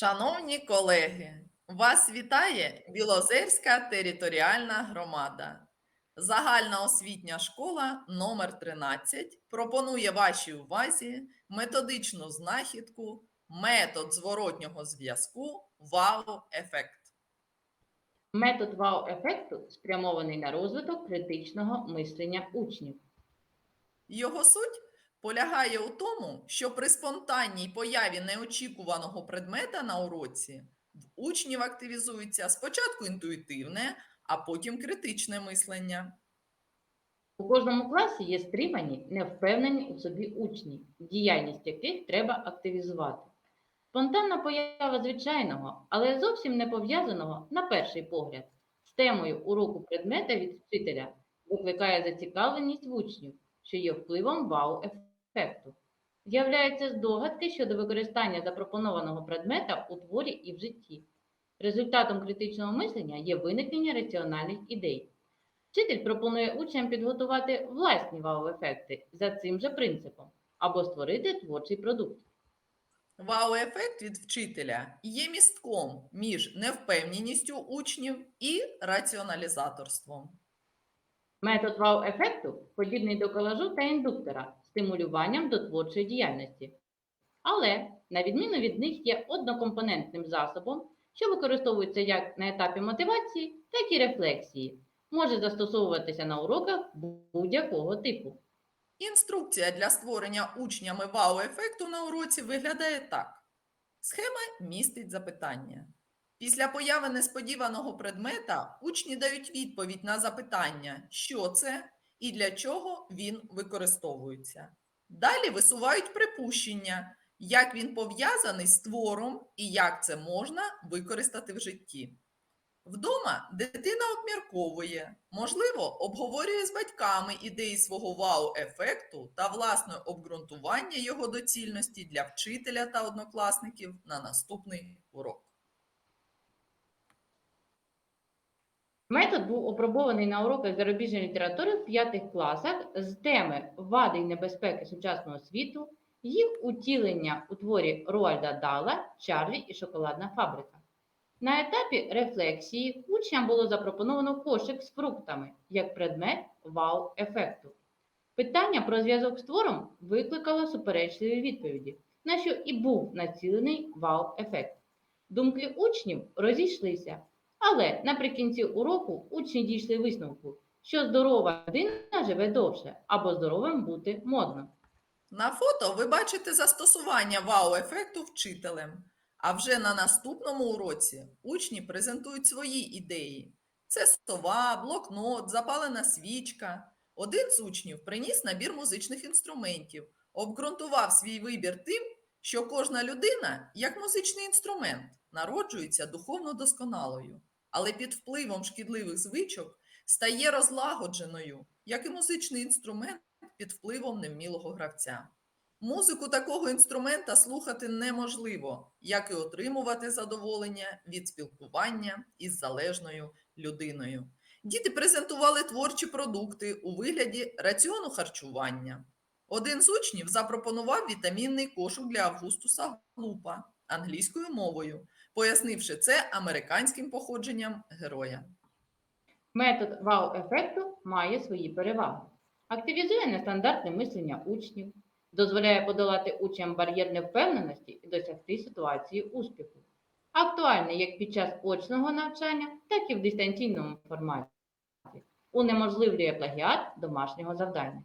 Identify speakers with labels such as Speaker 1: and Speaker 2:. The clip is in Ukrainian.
Speaker 1: Шановні колеги, вас вітає Білозерська територіальна громада. Загальна освітня школа номер 13 пропонує вашій увазі методичну знахідку метод зворотнього зв'язку вау-ефект.
Speaker 2: Метод вау-ефекту спрямований на розвиток критичного мислення учнів.
Speaker 1: Його суть полягає у тому, що при спонтанній появі неочікуваного предмета на уроці в учнів активізується спочатку інтуїтивне, а потім критичне мислення.
Speaker 2: У кожному класі є стримані, невпевнені у собі учні, діяльність яких треба активізувати. Спонтанна поява звичайного, але зовсім не пов'язаного, на перший погляд, з темою уроку предмета від вчителя викликає зацікавленість в учнів, що є впливом вау-ефекту. З'являються здогадки щодо використання запропонованого предмета у творі і в житті. Результатом критичного мислення є виникнення раціональних ідей. Вчитель пропонує учням підготувати власні вау-ефекти за цим же принципом або створити творчий продукт.
Speaker 1: Вау-ефект від вчителя є містком між невпевненістю учнів і раціоналізаторством.
Speaker 2: Метод вау-ефекту подібний до колажу та індуктора стимулюванням до творчої діяльності. Але, на відміну від них, є однокомпонентним засобом, що використовується як на етапі мотивації, так і рефлексії. Може застосовуватися на уроках будь-якого типу.
Speaker 1: Інструкція для створення учнями вау-ефекту на уроці виглядає так: схема містить запитання. Після появи несподіваного предмета учні дають відповідь на запитання, що це і для чого він використовується. Далі висувають припущення, як він пов'язаний з твором і як це можна використати в житті. Вдома дитина обмірковує, можливо, обговорює з батьками ідеї свого вау-ефекту та власне обґрунтування його доцільності для вчителя та однокласників на наступний урок.
Speaker 2: Метод був опробований на уроках зарубіжної літератури в п'ятих класах з теми вади й небезпеки сучасного світу, їх утілення у творі Руальда Дала Чарлі і шоколадна фабрика. На етапі рефлексії учням було запропоновано кошик з фруктами як предмет вау-ефекту. Питання про зв'язок з твором викликало суперечливі відповіді, на що і був націлений вау-ефект. Думки учнів розійшлися, але наприкінці уроку учні дійшли висновку, що здорова людина живе довше або здоровим бути модно.
Speaker 1: На фото ви бачите застосування вау-ефекту вчителем. А вже на наступному уроці учні презентують свої ідеї. Це сова, блокнот, запалена свічка. Один з учнів приніс набір музичних інструментів, обґрунтував свій вибір тим, що кожна людина, як музичний інструмент, народжується духовно досконалою, але під впливом шкідливих звичок стає розлагодженою, як і музичний інструмент під впливом невмілого гравця. Музику такого інструмента слухати неможливо, як і отримувати задоволення від спілкування із залежною людиною. Діти презентували творчі продукти у вигляді раціону харчування. Один з учнів запропонував вітамінний кошик для Августуса Глупа англійською мовою, пояснивши це американським походженням героя.
Speaker 2: Метод вау-ефекту має свої переваги. Активізує нестандартне мислення учнів, дозволяє подолати учням бар'єр невпевненості і досягти ситуації успіху. Актуальний як під час очного навчання, так і в дистанційному форматі. Унеможливлює плагіат домашнього завдання.